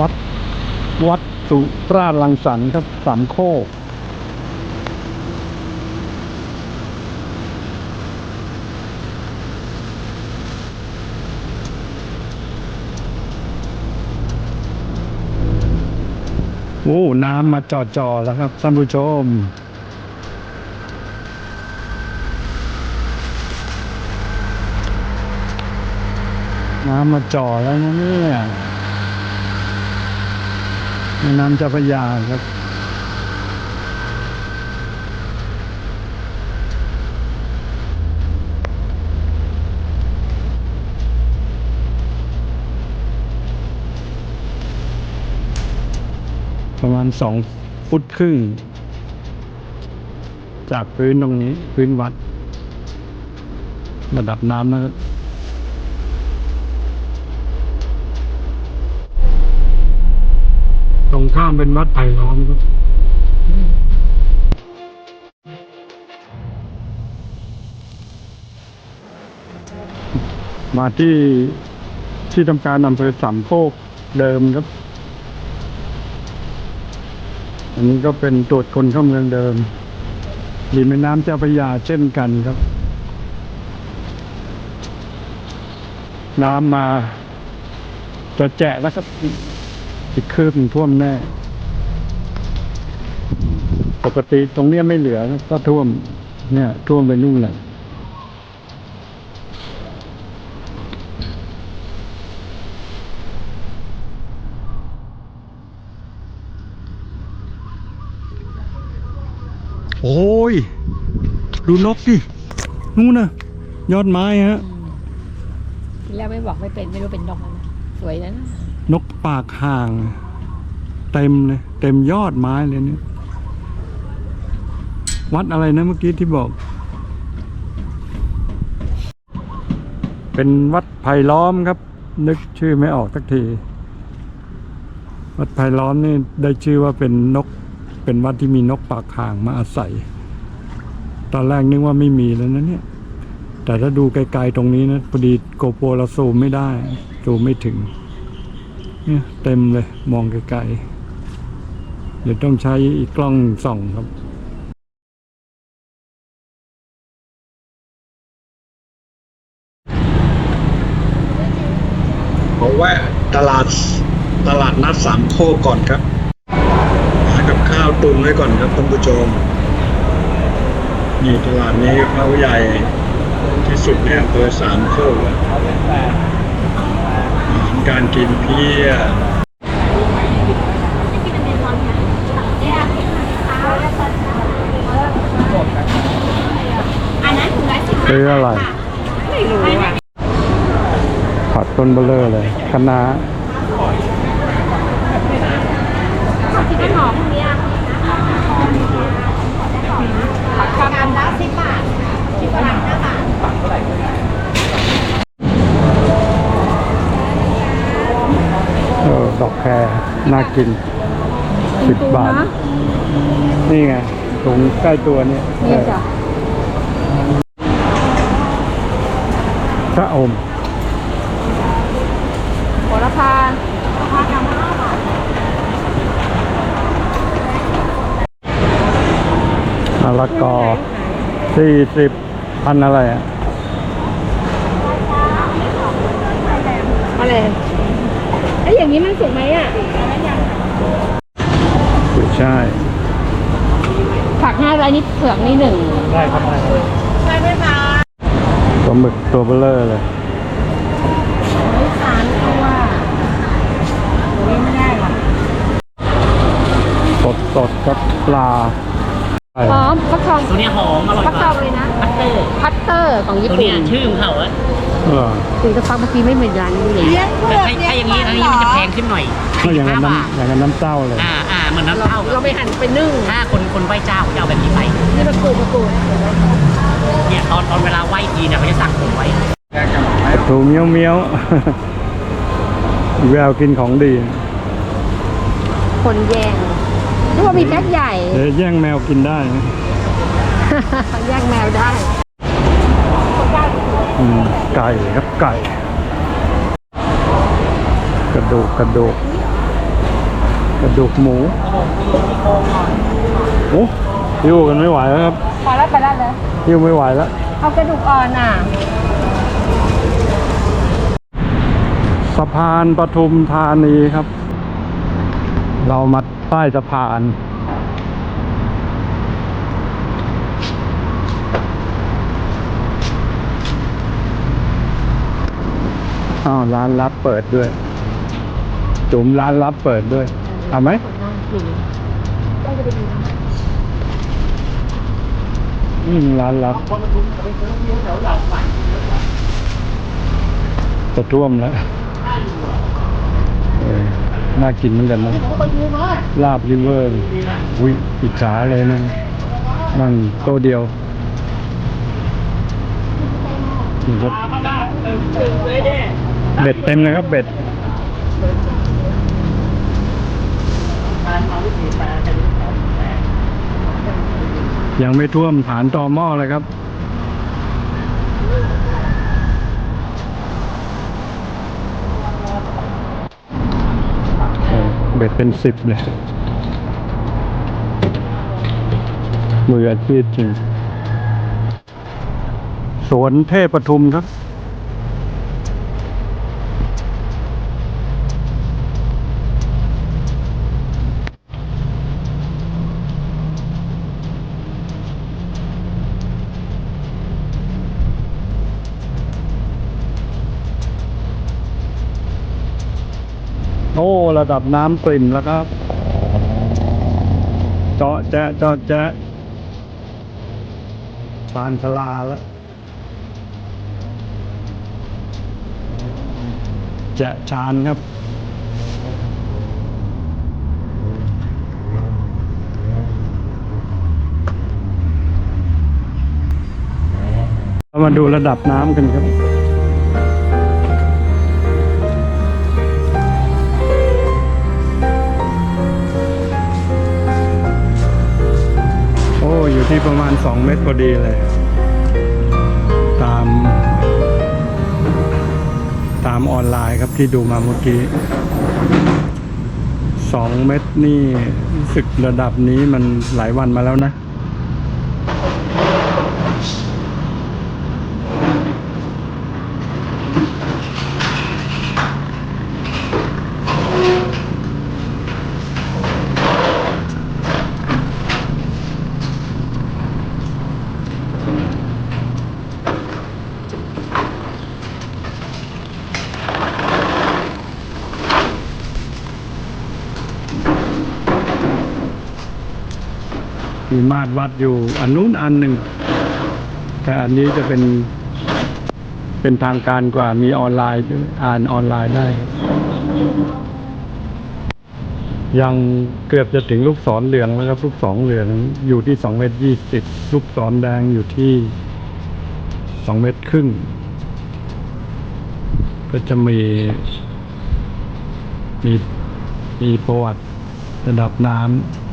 วัด วัดสุราลังสรรค์ครับสามโคกโอ้ น้ำมาจอๆแล้วครับท่านผู้ชม น้ำมาจอแล้วนะเนี่ย แม่น้ำเจ้าพระยาครับประมาณสองฟุตครึ่ง จากพื้นตรงนี้ พื้นวัด ระดับน้ำนะครับ ตรง ข้ามเป็นวัดไผ่ล้อมครับมาที่ที่ทำการอำเภอสามโคกเดิมครับ อันนี้ก็เป็นตรวจคนเข้าเมืองเดิมริมแม่น้ำเจ้าพระยาเช่นกันครับ น้ำมาจะแจะแล้วครับ อีกคืบหนึ่งท่วมแน่ ปกติตรงเนี้ยไม่เหลือนะก็ท่วม เนี่ย ท่วมไปนู่นแหละโอ้ย ดูนกดินู่นน่ะยอดไม้ฮะ ทีแรกไม่บอกไม่เป็นไม่รู้เป็นนกอะไรนะสวยนะ นกปากห่าง เต็มเลยเต็มยอดไม้เลยเนี่ย วัดอะไรนะเมื่อกี้ที่บอก เป็นวัดไผ่ล้อมครับ นึกชื่อไม่ออกสักที วัดไผ่ล้อมนี่ได้ชื่อว่าเป็นนก เป็นวัดที่มีนกปากห่างมาอาศัย ตอนแรกนึกว่าไม่มีแล้วนะเนี่ยแต่ถ้าดูไกลๆตรงนี้นะพอดีโกโปรเราซูมไม่ได้ซูมไม่ถึง เต็มเลยมองไกลๆเดี๋ยวต้องใช้กล้องส่องครับผมแวะตลาดตลาดนัดสามโคกก่อนครับหากับข้าวตุนไว้ก่อนครับท่านผู้ชมนี่ตลาดนี้เขาใหญ่ที่สุดในอำเภอสามโคก การกินเพียบอันนั้นถุงละสิบซื้ออะไร ไม่รู้อะผัดต้นเบลเลอร์เลยคะน้า ที่ต้นหอมพวกเนี้ยกรัมละสิบบาทที่กรัมห้าบาท เออ ดอกแคร น่ากินสิบบาท นี่ไงถุงใกล้ตัวเนี่ยนี่จ้ะพระอมโหระพามะละกอสี่สิบพันอะไรอะอะไรไอ้ยอย่างนี้มันสุกไหมอะ กุยช่ายผักห้าร้อยนี่เผือกนี่หนึ่งได้ครับได้ใช่ไหมคะปลาหมึกตัวเบลเลอร์เลยไม่สารเพราะว่าโอ้ยไม่ได้หรอกสดสดครับปลาหอมฟักทองตัวเนี้ยหอมอร่อยฟักมาทอกงเลยนะ พัตเตอร์พัตเตอร์ของญี่ตัวปุ่เนี้ยนชื่อของเขาอะเออถึงจะฟังเมื่อกี้ไม่เหมือนร้านนี้เลย เลี้ยงเผืแต่อกถ้าเลี้ยถ้าอย่างนี้งอันนี้มันจะแพงขึ้นหน่อย ก็อย่างนั้นห้าบาทน้ำอย่างนั้นน้ำเต้าเลย อ่าอ่าเหมือนน้ำเราเต้าเราไปหั่นไปนึ่งถ้าคนคนไหว้เจ้าเขาจะเอาแบบนี้ไปนี่มะกรูดมะกรูดเนี่ยตอนตอนเวลาไหว้ทีเนี่ยเขาจะสั่งผมไว้ถูเมี้ยวเมี้ยวแววกินของดี คนแย่งนึกว่ามีแพ็คใหญ่เดี๋ยวแย่งแมวกินได้นะแย่งแมวได้อืมไก่ครับไก่ กระดูกกระดูก กระดูกหมูกระดูกมีมีโครงก่อนโอ้หิวกันไม่ไหวแล้วครับพอแล้วไปได้เลยหิวไม่ไหวแล้ว เอากระดูกอ่อนอะ สะพานปทุมธานีครับ เรามาใต้สะพานอ้าวร้านรับเปิดด้วย จุ๋มร้านรับเปิดด้วย เอาไหมอืมร้านรับจะท่วมแล้วน่ากินเหมือนกันนะลาบริเวอร์อุ้ยอิจฉาเลยนะนั่งโต๊ะเดียวนี่ครับเบ็ดเต็มเลยครับเบ็ด ยังไม่ท่วมฐานตอหม้อเลยครับ เบ็ดเป็นสิบเลย มืออาชีพจริง สวนเทพปทุมครับ อ้ ระดับน้ำปริ่มแล้วครับ เจาะแจ๊ะเจาะแจ๊ะชานชลาแล้วแจะชานครับมาดูระดับน้ำกันครับ ที่ประมาณ 2 เมตรพอดีเลย ตาม ตามออนไลน์ครับที่ดูมาเมื่อกี้ 2 เมตรนี่สึกระดับนี้มันหลายวันมาแล้วนะ มีมาตรวัดอยู่อันนู้นอันหนึ่ง แต่อันนี้จะเป็นเป็นทางการกว่ามีออนไลน์ด้วยอ่านออนไลน์ได้ ยังเกือบจะถึงลูกศรเหลืองแล้วครับ ลูกศรเหลืองอยู่ที่สองเมตรยี่สิบลูกศรแดงอยู่ที่สองเมตรครึ่ง ก็จะมี มีมีประวัติระดับน้ำ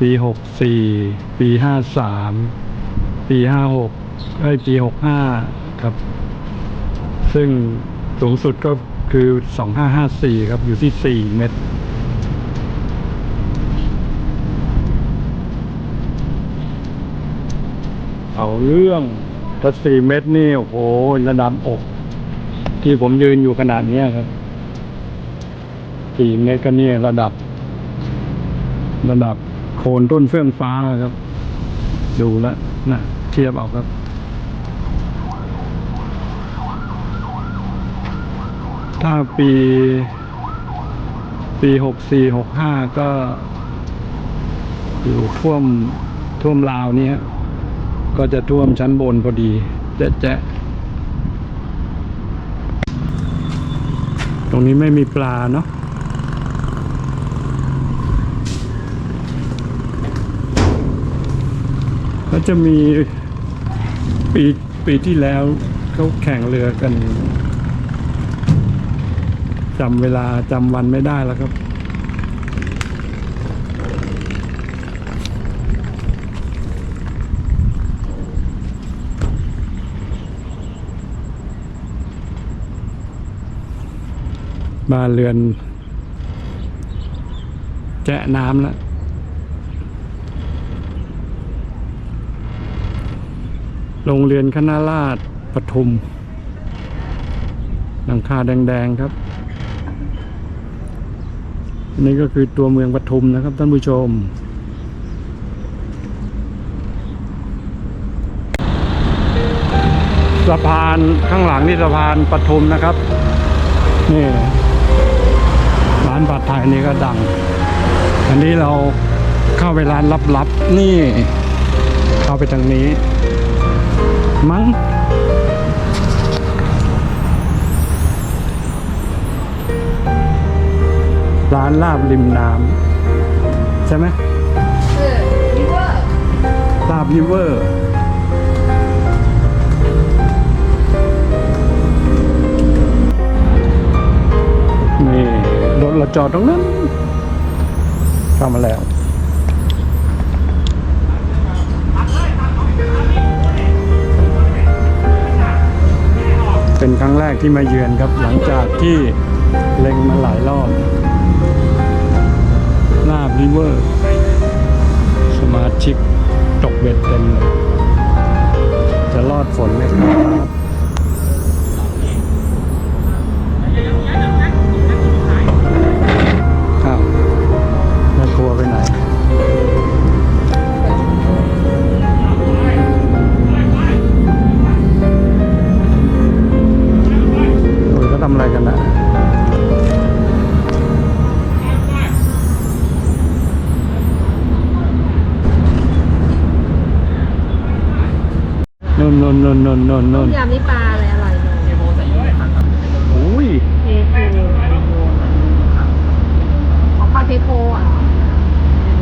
ปีหกสี่ปีห้าสามปีห้าหกเอ้ปีหกห้าครับ ซึ่งสูงสุดก็คือสองห้าห้าสี่ครับอยู่ที่สี่เมตรเอาเรื่องถ้าสี่เมตรนี่โอ้โหระดับอก ที่ผมยืนอยู่ขนาดนี้ครับสี่เมตรก็นี่ระดับ ระดับ โคนต้นเฟื่องฟ้าครับ ดูแล้วนะเทียบเอาครับ ถ้าปี ปีหกสี่หกห้าก็ อยู่ท่วมท่วมราวเนี้ยก็จะท่วมชั้นบนพอดี แจ๊ะแจ๊ะตรงนี้ไม่มีปลาเนาะ ก็จะมีปีปีที่แล้วเขาแข่งเรือกันจำเวลาจำวันไม่ได้แล้วครับ บ้านเรือนจ๊ะน้ำแล้ว โรงเรียนคณะราษฎรปทุม หลังคาแดง ๆ ครับ นี่ก็คือตัวเมืองปทุมนะครับท่านผู้ชม สะพานข้างหลังนี่สะพานปทุมนะครับ นี่ร้านผัดไทยนี่ก็ดัง อันนี้เราเข้าไปร้านลับๆ นี่ เข้าไปทางนี้ มั้งร้านลาบริมน้ำใช่ไหมเออลิเวอร์ลาบริเวอร์นี่รถเราจอดตรงนั้นเข้ามาแล้ว เป็นครั้งแรกที่มาเยือนครับ หลังจากที่เล็งมาหลายรอบลาบริเวอร์ สมาชิกตกเบ็ดเต็มเลยจะรอดฝนไหมครับ ยำนี่ปลาอะไรอร่อยเลยเทโบใส่ยี่ห้อครับอุ้ยเทโพของข้าวเทโพอะเทโ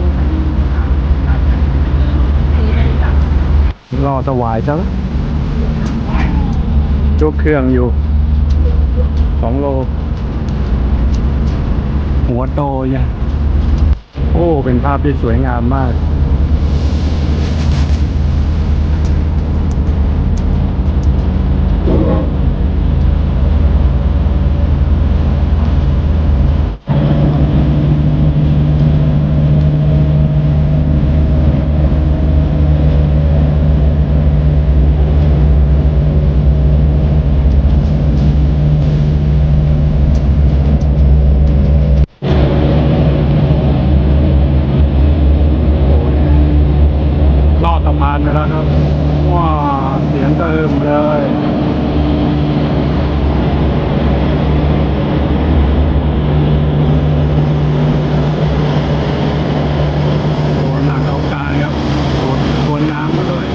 พรอสวายซะแล้วยกเครื่องอยู่สองโล หัวโตเนี่ยโอ้ เป็นภาพที่สวยงามมาก รอดประมาณไปแล้วครับ ว้าเสียงกระเอิมเลย โอ้หนักเอาการครับโดนโดนน้ำมาด้วย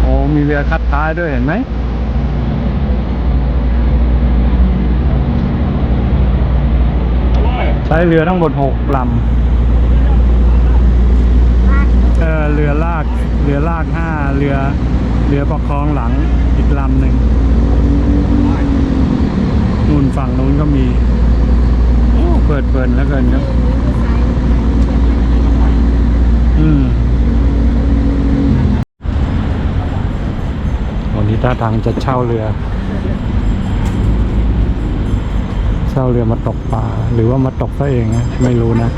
โอ้ มีเรือคัดท้ายด้วยเห็นไหมใช้เรือทั้งหมดหกลำเออเรือลากเรือลากห้าเรือเรือประคองหลังอีกลำหนึ่งนู่นฝั่งนู้นก็มี เปิดเปิดแล้วกินครับ อืม วันนี้ท่างจะเช่าเรือ เช่าเรือมาตกปลาหรือว่ามาตกซะเองนะไม่รู้นะ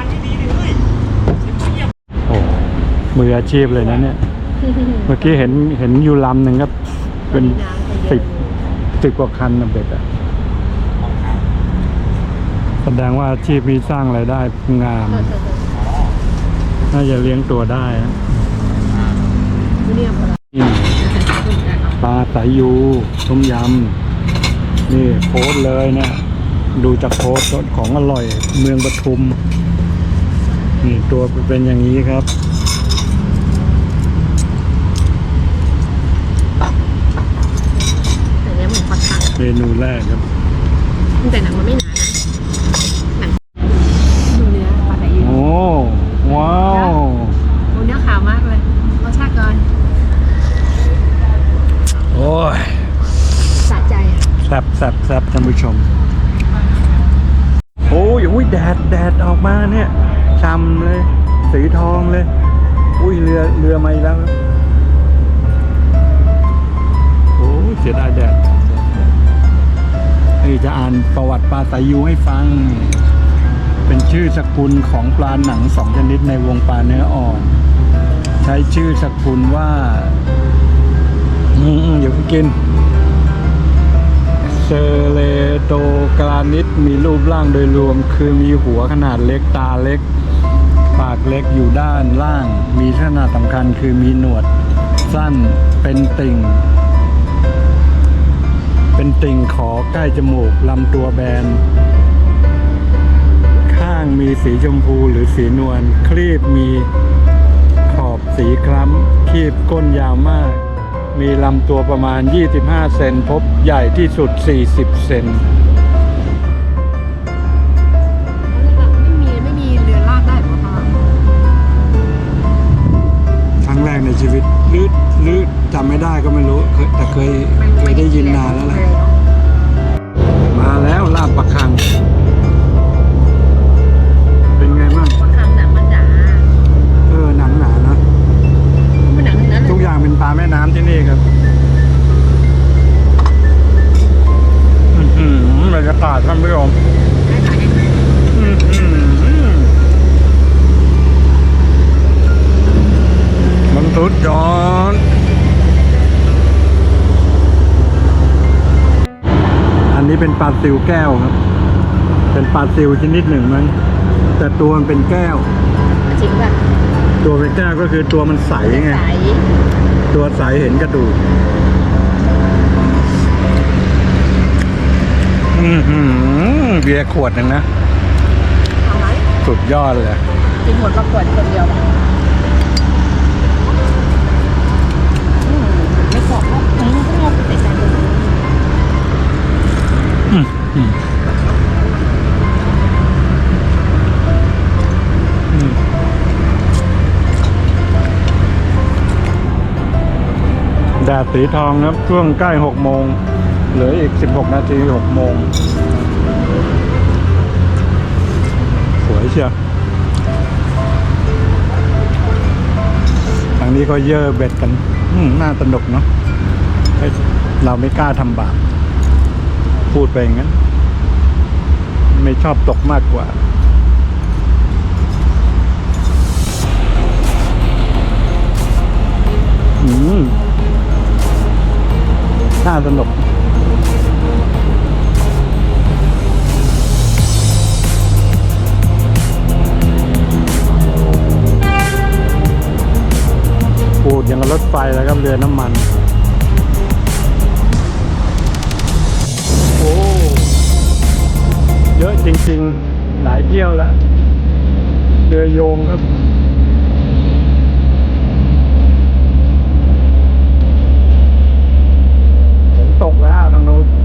โอ้มืออาชีพเลยนะเนี่ย เมื่อกี้เห็นเห็นอยู่ลำหนึ่งครับเป็นสิบสิบกว่าคันนะเบ็ดอะแสดงว่าอาชีพนี้สร้างรายได้งาม น่าจะเลี้ยงตัวได้นะ ปลานี่ปลาสายยูต้มยำนี่โพสต์เลยเนี่ย ดูจากโพสต์ของอร่อยเมืองปทุมนี่ตัวเป็นอย่างนี้ครับแต่เนี้ยเหมือนปลาคังเมนูแรกครับ แต่หนังมันไม่หนานะหนัง แซบแซท่านผู้ชม โอ้ยอุ้ยแดดแดดออกมาเนี่ยช่ำเลย สีทองเลย อุ้ยเรือเรือมาอีกแล้วโอ้ยเสียดายแดดนี่จะอ่านประวัติปลาสายูให้ฟัง เป็นชื่อสกุลของปลาหนังสองชนิดในวงปลาเนื้ออ่อน ใช้ชื่อสกุลว่า อืมๆอย่าเพิ่งกิน เซเลโตกรานิดมีรูปร่างโดยรวม คือมีหัวขนาดเล็กตาเล็ก ปากเล็กอยู่ด้านล่าง มีขนาดสำคัญคือมีหนวด สั้นเป็นติ่ง เป็นติ่งขอใกล้จมูกลำตัวแบน ข้างมีสีชมพูหรือสีนวลครีบมีขอบสีคล้ำครีบก้นยาวมาก มีลำตัวประมาณ 25 เซนพบใหญ่ที่สุด 40 เซนไม่มีไม่มีเรือลากได้หรอคะครั้งแรกในชีวิตหรือหรือจำไม่ได้ก็ไม่รู้เคยแต่เคยเคยได้ยินนานแล้วแหละมาแล้วลาบประคัง เลทุกยอย่างเป็นปลาแม่น้ำที่นี่ครับอื้อหือบรรยากาศท่านผู้ชมไม่ขายให้อื้อหือมันสุดยอดอันนี้เป็นปลาซิวแก้วครับ เป็นปลาซิวชนิดหนึ่งมั้งแต่ตัวมันเป็นแก้ว จริงป่ะ ตัวเป็นแก้วก็คือตัวมันใสไง ใส ตัวใสเห็นกระดูกอือหือเบียร์ขวดหนึ่งนะสุดยอดเลยกินหมดมาขวดคนเดียวไม่กรอบหรอกมันก็เอาใส่จานเดีย แดดสีทองครับ ช่วงใกล้หกโมงเหลืออีกสิบหกนาทีหกโมง สวยเชียวทางนี้ก็เยอะเบ็ดกันน่าสนุกเนาะเฮ้ยเราไม่กล้าทำบาปพูดไปอย่างนั้น ไม่ชอบตกมากกว่าอืม น่าสนุกพูดอย่างกับรถไฟแล้วครับเรือน้ำมัน โอ้ เยอะจริงๆ หลายเที่ยวแล้ว เรือโยงครับ ฝ